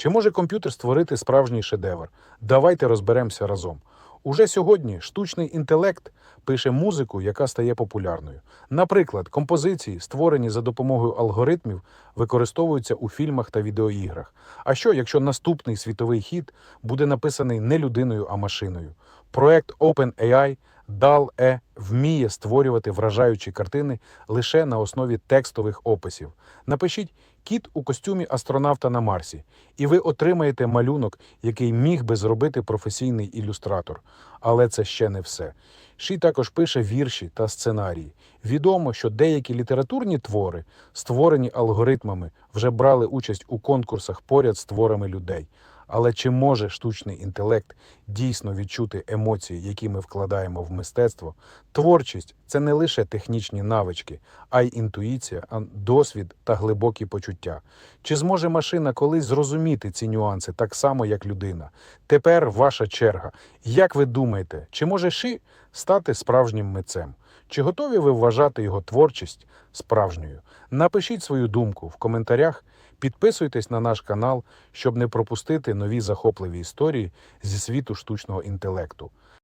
Чи може комп'ютер створити справжній шедевр? Давайте розберемося разом. Уже сьогодні штучний інтелект пише музику, яка стає популярною. Наприклад, композиції, створені за допомогою алгоритмів, використовуються у фільмах та відеоіграх. А що, якщо наступний світовий хіт буде написаний не людиною, а машиною? Проект OpenAI DAL-E вміє створювати вражаючі картини лише на основі текстових описів. Напишіть кіт у костюмі астронавта на Марсі, і ви отримаєте малюнок, який міг би зробити професійний ілюстратор. Але це ще не все. Ші також пише вірші та сценарії. Відомо, що деякі літературні твори, створені алгоритмами, вже брали участь у конкурсах поряд з творами людей. Але чи може штучний інтелект дійсно відчути емоції, які ми вкладаємо в мистецтво? Творчість це не лише технічні навички, а й інтуїція, досвід та глибокі почуття. Чи зможе машина колись зрозуміти ці нюанси так само, як людина? Тепер ваша черга. Як ви думаєте, чи може Ши стати справжнім митцем? Чи готові ви вважати його творчість справжньою? Напишіть свою думку в коментарях. Підписуйтесь на наш канал, щоб не пропустити нові захопливі історії зі світу штучного інтелекту.